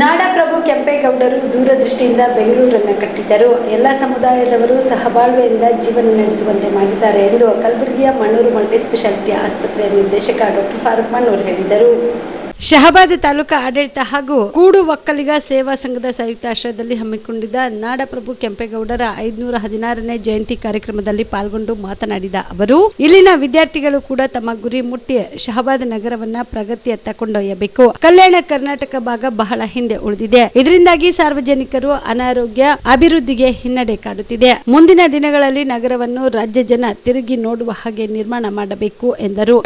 ನಾಡಪ್ರಭು ಕೆಂಪೇಗೌಡರು ದೂರದೃಷ್ಟಿಯಿಂದ ಬೆಂಗಳೂರನ್ನು ಕಟ್ಟಿದ್ದರು. ಎಲ್ಲ ಸಮುದಾಯದವರು ಸಹಬಾಳ್ವೆಯಿಂದ ಜೀವನ ನಡೆಸುವಂತೆ ಮಾಡಿದ್ದಾರೆ ಎಂದು ಕಲಬುರಗಿಯ ಮಣ್ಣೂರು ಮಲ್ಟಿಸ್ಪೆಷಾಲಿಟಿ ಆಸ್ಪತ್ರೆಯ ನಿರ್ದೇಶಕ ಡಾಕ್ಟರ್ ಫಾರೂಕ್ ಮಣ್ಣೂರು ಹೇಳಿದರು. ಶಹಬಾದ್ ತಾಲೂಕಾ ಆಡಳಿತ ಹಾಗೂ ಕೂಡು ಒಕ್ಕಲಿಗ ಸೇವಾ ಸಂಘದ ಸಂಯುಕ್ತ ಆಶ್ರಯದಲ್ಲಿ ಹಮ್ಮಿಕೊಂಡಿದ್ದ ನಾಡಪ್ರಭು ಕೆಂಪೇಗೌಡರ ಐದುನೂರ ಹದಿನಾರನೇ ಜಯಂತಿ ಕಾರ್ಯಕ್ರಮದಲ್ಲಿ ಪಾಲ್ಗೊಂಡು ಮಾತನಾಡಿದ ಅವರು, ಇಲ್ಲಿನ ವಿದ್ಯಾರ್ಥಿಗಳು ಕೂಡ ತಮ್ಮ ಗುರಿ ಮುಟ್ಟಿ ಶಹಬಾದ್ ನಗರವನ್ನ ಪ್ರಗತಿಯತ್ತ ಕೊಂಡೊಯ್ಯಬೇಕು ಕಲ್ಯಾಣ ಕರ್ನಾಟಕ ಭಾಗ ಬಹಳ ಹಿಂದೆ ಉಳಿದಿದೆ. ಇದರಿಂದಾಗಿ ಸಾರ್ವಜನಿಕರು ಅನಾರೋಗ್ಯ ಅಭಿವೃದ್ಧಿಗೆ ಹಿನ್ನಡೆ ಕಾಡುತ್ತಿದೆ. ಮುಂದಿನ ದಿನಗಳಲ್ಲಿ ನಗರವನ್ನು ರಾಜ್ಯ ಜನ ತಿರುಗಿ ನೋಡುವ ಹಾಗೆ ನಿರ್ಮಾಣ ಮಾಡಬೇಕು ಎಂದರು.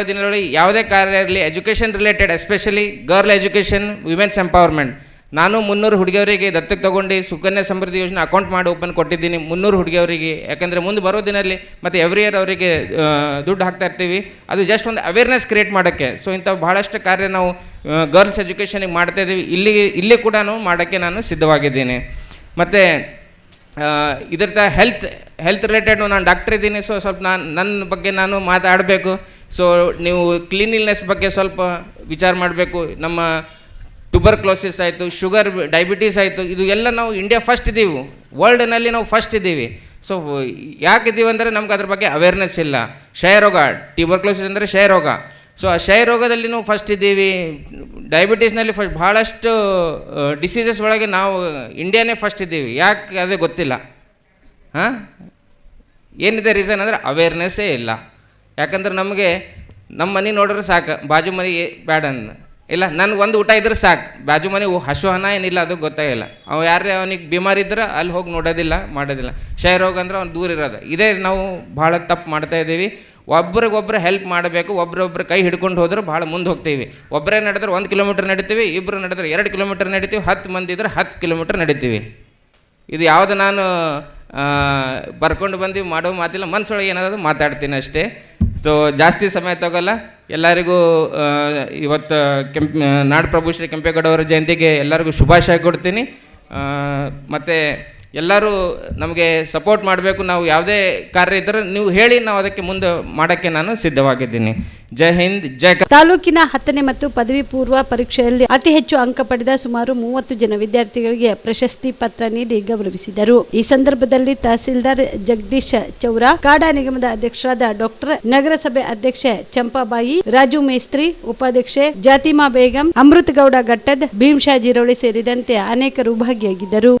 ಯಾವುದೇ ಕಾರ್ಯ ಇರಲಿ, education related, especially girl education, women's empowerment. ನಾನು ಮುನ್ನೂರು ಹುಡುಗಿಯವರಿಗೆ ದತ್ತಕ್ಕೆ ತಗೊಂಡು ಸುಕನ್ಯಾ ಸಮೃದ್ಧಿ ಯೋಜನೆ ಅಕೌಂಟ್ ಮಾಡಿ ಓಪನ್ ಕೊಟ್ಟಿದ್ದೀನಿ. ಮುನ್ನೂರು ಹುಡುಗಿಯವರಿಗೆ, ಯಾಕಂದರೆ ಮುಂದೆ ಬರೋ ದಿನದಲ್ಲಿ ಮತ್ತು ಎವ್ರಿ ಇಯರ್ ಅವರಿಗೆ ದುಡ್ಡು ಹಾಕ್ತಾ ಇರ್ತೀವಿ. ಅದು ಜಸ್ಟ್ ಒಂದು ಅವೇರ್ನೆಸ್ ಕ್ರಿಯೇಟ್ ಮಾಡೋಕ್ಕೆ. ಸೊ ಇಂಥ ಬಹಳಷ್ಟು ಕಾರ್ಯ ನಾವು ಗರ್ಲ್ಸ್ ಎಜುಕೇಷನಿಗೆ ಮಾಡ್ತಾ ಇದ್ದೀವಿ. ಇಲ್ಲಿ ಇಲ್ಲಿ ಕೂಡ ಮಾಡೋಕ್ಕೆ ನಾನು ಸಿದ್ಧವಾಗಿದ್ದೀನಿ. ಮತ್ತು ಇದ್ರದ್ದು ಹೆಲ್ತ್ ಹೆಲ್ತ್ ರಿಲೇಟೆಡ್ ನಾನು ಡಾಕ್ಟರ್ ಇದ್ದೀನಿ. ಸೊ ಸ್ವಲ್ಪ ನಾನು ನನ್ನ ಬಗ್ಗೆ ನಾನು ಮಾತಾಡಬೇಕು. ಸೊ ನೀವು ಕ್ಲೀನಿನೆಸ್ ಬಗ್ಗೆ ಸ್ವಲ್ಪ ವಿಚಾರ ಮಾಡಬೇಕು. ನಮ್ಮ ಟ್ಯೂಬರ್ಕ್ಲೋಸಿಸ್ ಆಯಿತು ಶುಗರ್ ಡಯಾಬಿಟೀಸ್ ಆಯಿತು, ಇದು ಎಲ್ಲ ನಾವು ಇಂಡಿಯಾ ಫಸ್ಟ್ ಇದ್ದೀವಿ. ವರ್ಲ್ಡ್ನಲ್ಲಿ ನಾವು ಫಸ್ಟ್ ಇದ್ದೀವಿ. ಸೊ ಯಾಕಿದ್ದೀವಿ ಅಂದರೆ ನಮ್ಗೆ ಅದ್ರ ಬಗ್ಗೆ ಅವೇರ್ನೆಸ್ ಇಲ್ಲ. ಕ್ಷಯರೋಗ ಟ್ಯೂಬರ್ಕ್ಲೋಸಿಸ್ ಅಂದರೆ ಕ್ಷಯರೋಗ ಸೊ ಆ ಕ್ಷಯರೋಗದಲ್ಲಿ ನಾವು ಫಸ್ಟ್ ಇದ್ದೀವಿ. ಡಯಾಬಿಟೀಸ್ನಲ್ಲಿ ಫಸ್ಟ್ ಭಾಳಷ್ಟು ಡಿಸೀಸಸ್ ಒಳಗೆ ನಾವು ಇಂಡಿಯಾನೇ ಫಸ್ಟ್ ಇದ್ದೀವಿ. ಯಾಕೆ ಅದೇ ಗೊತ್ತಿಲ್ಲ. ಹಾಂ? ಏನಿದೆ ರೀಸನ್ ಅಂದರೆ ಅವೇರ್ನೆಸ್ಸೇ ಇಲ್ಲ. ಯಾಕಂದ್ರೆ ನಮಗೆ ನಮ್ಮ ಮನೆ ನೋಡಿದ್ರೆ ಸಾಕು, ಬಾಜು ಮನೆ ಅಂದ ಇಲ್ಲ, ನನಗೆ ಒಂದು ಊಟ ಇದ್ರೆ ಸಾಕು. ಬಾಜು ಮನೆ ಹಸು ಹಣ ಏನಿಲ್ಲ, ಅದು ಗೊತ್ತಾಗಿಲ್ಲ ಅವ ಯಾರೇ ಅವನಿಗೆ ಬಿಮಾರ್ ಇದ್ರೆ ಅಲ್ಲಿ ಹೋಗಿ ನೋಡೋದಿಲ್ಲ, ಮಾಡೋದಿಲ್ಲ. ಕ್ಷಯರೋಗ ಅಂದ್ರೆ ಅವ್ನು ದೂರ ಇರೋದು. ಇದೇ ನಾವು ಭಾಳ ತಪ್ಪು ಮಾಡ್ತಾ ಇದ್ದೀವಿ. ಒಬ್ರಿಗೊಬ್ರು ಹೆಲ್ಪ್ ಮಾಡಬೇಕು, ಒಬ್ರೊಬ್ರು ಕೈ ಹಿಡ್ಕೊಂಡು ಹೋದ್ರೆ ಭಾಳ ಮುಂದೆ ಹೋಗ್ತೀವಿ. ಒಬ್ಬರೇ ನಡೆದ್ರೆ ಒಂದು ಕಿಲೋಮೀಟ್ರ್ ನಡಿತೀವಿ ಇಬ್ಬರು ನಡೆದ್ರೆ ಎರಡು ಕಿಲೋಮೀಟ್ರ್ ನಡಿತೀವಿ, ಹತ್ತು ಮಂದಿ ಇದ್ರೆ ಹತ್ತು ಕಿಲೋಮೀಟ್ರ್ ನಡಿತೀವಿ. ಇದು ಯಾವುದು ನಾನು ಬರ್ಕೊಂಡು ಬಂದು ಮಾಡೋ ಮಾತಿಲ್ಲ ಮನಸ್ಸೊಳಗೆ ಏನಾದ್ರು ಮಾತಾಡ್ತೀನಿ ಅಷ್ಟೇ. ಸೊ ಜಾಸ್ತಿ ಸಮಯ ತಗೋಲ್ಲ. ಎಲ್ಲರಿಗೂ ಇವತ್ತು ಕೆಂಪ್, ನಾಡಪ್ರಭು ಶ್ರೀ ಕೆಂಪೇಗೌಡ ಅವರ ಜಯಂತಿಗೆ ಎಲ್ಲರಿಗೂ ಶುಭಾಶಯ ಕೊಡ್ತೀನಿ. ಮತ್ತು ಎಲ್ಲರೂ ನಮಗೆ ಸಪೋರ್ಟ್ ಮಾಡಬೇಕು, ನಾವು ಯಾವುದೇ ಕಾರ್ಯ ಇದ್ದರೂ ನೀವು ಹೇಳಿ, ನಾವು ಅದಕ್ಕೆ ಮುಂದೆ ಮಾಡೋಕ್ಕೆ ನಾನು ಸಿದ್ಧವಾಗಿದ್ದೀನಿ. ಜೈ ಹಿಂದ್, ಜೈ ಕ- ತಾಲೂಕಿನ ಹತ್ತನೇ ಮತ್ತು ಪದವಿ ಪೂರ್ವ ಪರೀಕ್ಷೆಯಲ್ಲಿ ಅತಿ ಹೆಚ್ಚು ಅಂಕ ಪಡೆದ ಸುಮಾರು ಮೂವತ್ತು ಜನ ವಿದ್ಯಾರ್ಥಿಗಳಿಗೆ ಪ್ರಶಸ್ತಿ ಪತ್ರ ನೀಡಿ ಗೌರವಿಸಿದರು. ಈ ಸಂದರ್ಭದಲ್ಲಿ ತಹಸೀಲ್ದಾರ್ ಜಗದೀಶ್ ಚೌರ, ಕಾಡಾ ನಿಗಮದ ಅಧ್ಯಕ್ಷರಾದ ಡಾಕ್ಟರ್ ನಗರಸಭೆ ಅಧ್ಯಕ್ಷೆ ಚಂಪಾಬಾಯಿ, ರಾಜು ಮೇಸ್ತ್ರಿ ಉಪಾಧ್ಯಕ್ಷೆ ಜಾತಿಮಾ ಬೇಗಂ ಅಮೃತಗೌಡ ಘಟ್ಟದ್ ಭೀಮ್ಶಾ ಜಿರೋಳಿ ಸೇರಿದಂತೆ ಅನೇಕರು ಭಾಗಿಯಾಗಿದ್ದರು.